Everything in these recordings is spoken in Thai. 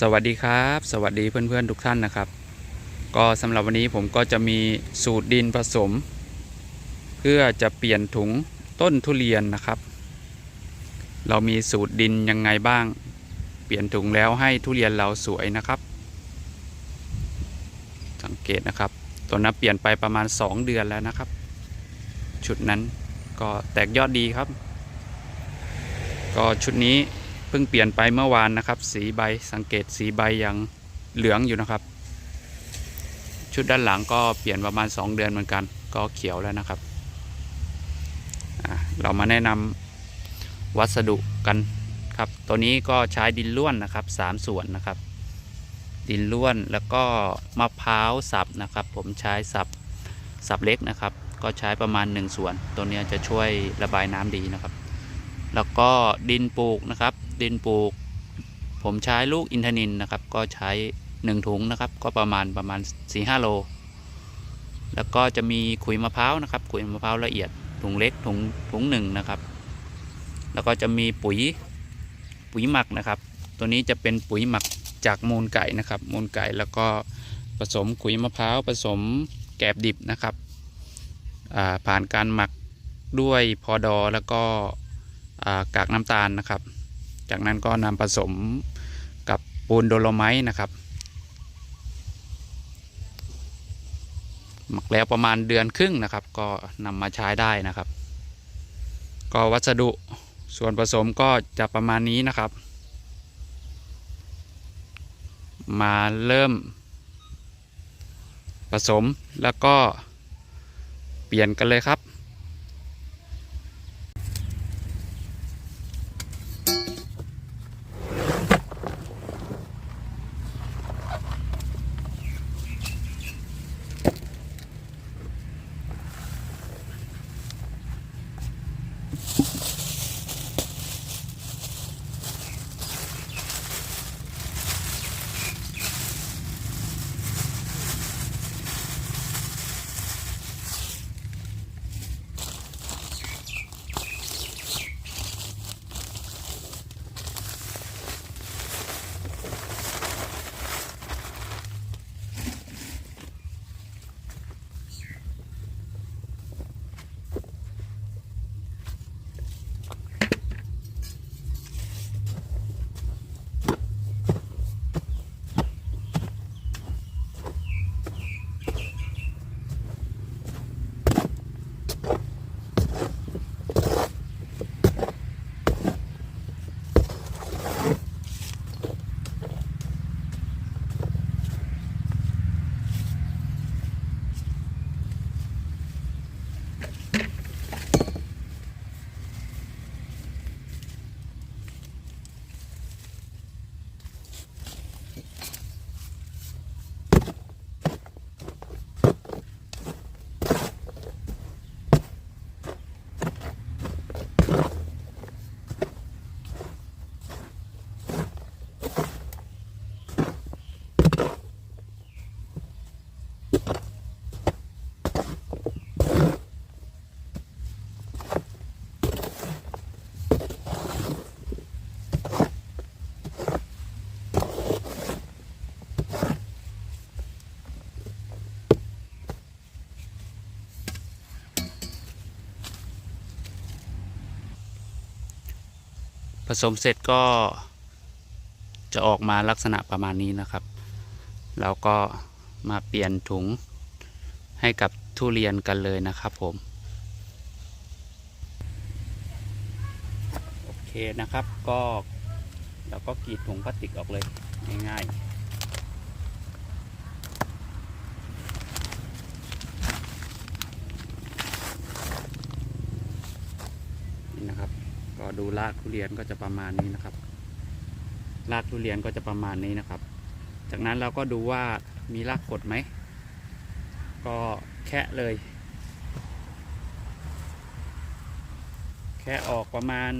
สวัสดีครับ สวัสดีเพื่อนๆทุกท่านนะครับ ก็สำหรับวันนี้ผมก็จะมีสูตรดินผสม เพื่อจะเปลี่ยนถุงต้นทุเรียนนะครับ เรามีสูตรดินยังไงบ้าง เปลี่ยนถุงแล้วให้ทุเรียนเราสวยนะครับ สังเกตนะครับตัวนั้นเปลี่ยนไปประมาณ 2 เดือนแล้วนะครับ ชุดนั้นก็แตกยอดดีครับ ก็ชุดนี้ พิ่งเปลี่ยนไปเมื่อวานนะครับ สีใบสังเกตสีใบยังเหลืองอยู่นะครับ ชุดด้านหลังก็เปลี่ยนประมาณ 2 เดือนเหมือนกัน ก็เขียวแล้วนะครับ เรามาแนะนำวัสดุกันครับ ตัวนี้ก็ใช้ดินล้วนนะครับ 3 ส่วนนะครับ ดินล้วนแล้วก็มะพร้าวสับนะครับ ผมใช้สับสับเล็กนะครับ ก็ใช้ประมาณ 1 ส่วน ตัวนี้จะช่วยระบายน้ำดีนะครับแล้วก็ดินปลูกนะครับ ดินปลูก ผมใช้ลูกอินทนินนะครับ ก็ใช้1ถุงนะครับ ก็ประมาณประมาณ4-5โล แล้วก็จะมีขุยมะพร้าวนะครับ ขุยมะพร้าวละเอียดถุงเล็กถุงถุงหนึ่งนะครับ แล้วก็จะมีปุ๋ยปุ๋ยหมักนะครับ ตัวนี้จะเป็นปุ๋ยหมักจากมูลไก่นะครับ มูลไก่แล้วก็ผสมขุยมะพร้าวผสมแกบดิบนะครับผ่านการหมักด้วยพอดอแล้วก็กากน้ำตาลนะครับ จากนั้นก็นำผสมกับปูนโดโลไมต์นะครับ หมักแล้วประมาณเดือนครึ่งนะครับ ก็นำมาใช้ได้นะครับ ก็วัสดุส่วนผสมก็จะประมาณนี้นะครับ มาเริ่ม ผสมแล้วก็เปลี่ยนกันเลยครับ สมเสร็จก็จะออกมาลักษณะประมาณนี้นะครับแล้วก็มาเปลี่ยนถุงให้กับทุเรียนกันเลยนะครับผม โอเคนะครับก็เราก็กรีดถุงพลาสติกออกเลยง่ายๆนี่นะครับ ก็ ดูรากทุเรียนก็จะประมาณนี้นะครับ รากทุเรียนก็จะประมาณนี้นะครับ จากนั้นเราก็ดูว่ามีรากกดไหม ก็แคะเลย แค่ออกประมาณ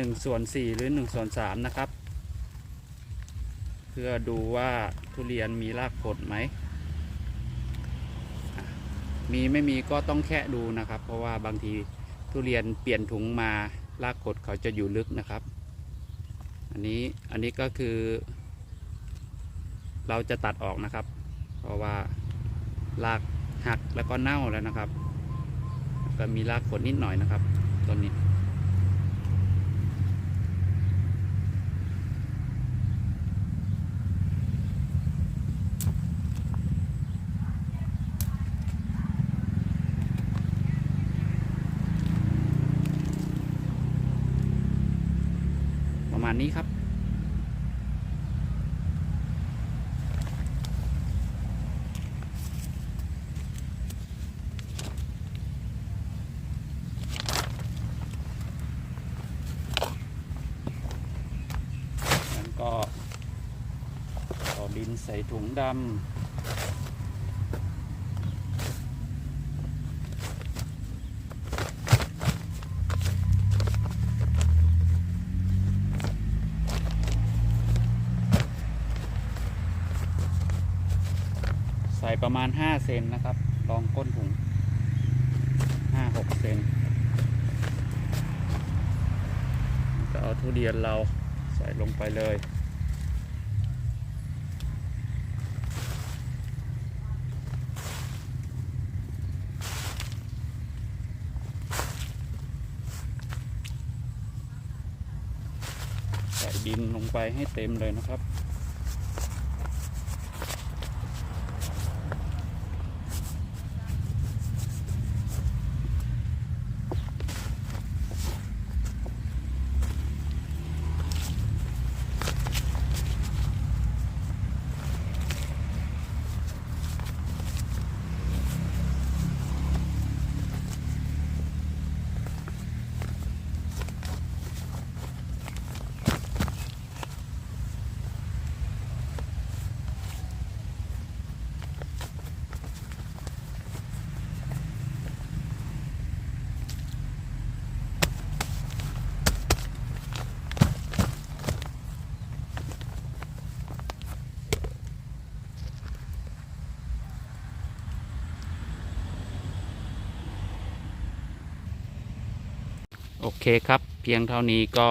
1ส่วน4หรือ1ส่วน3นะครับ เพื่อดูว่าทุเรียนมีรากกดไหมมีไม่มีก็ต้องแค่ดูนะครับ เพราะว่าบางที ทุเรียนเปลี่ยนถุงมารากกดเขาจะอยู่ลึกนะครับ อันนี้อันนี้ก็คือ เราจะตัดออกนะครับ เพราะว่ารากหักแล้วก็เน่าแล้วนะครับ ก็มีรากขดนิดหน่อยนะครับต้นนี้ มาณนี้ครับแล้วก็เอาดินใส่ถุงดำ ส่ประมาณ 5 เซนนะครับ รองก้นถุง 5-6 เซนก็เอาทุเรียนเราใส่ลงไปเลย ใส่ดินลงไปให้เต็มเลยนะครับ โอเคครับ เพียงเท่านี้ก็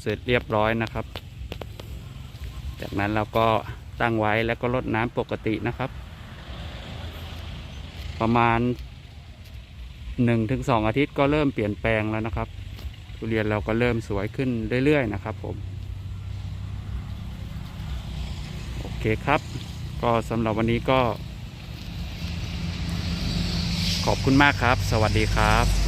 เสร็จเรียบร้อยนะครับ จากนั้นเราก็ตั้งไว้แล้วก็ลดน้ำปกตินะครับ ประมาณ 1-2 อาทิตย์ก็เริ่มเปลี่ยนแปลงแล้วนะครับ ทุเรียนเราก็เริ่มสวยขึ้นเรื่อย ๆ นะครับผมโอเคครับ ก็สำหรับวันนี้ก็ ขอบคุณมากครับ สวัสดีครับ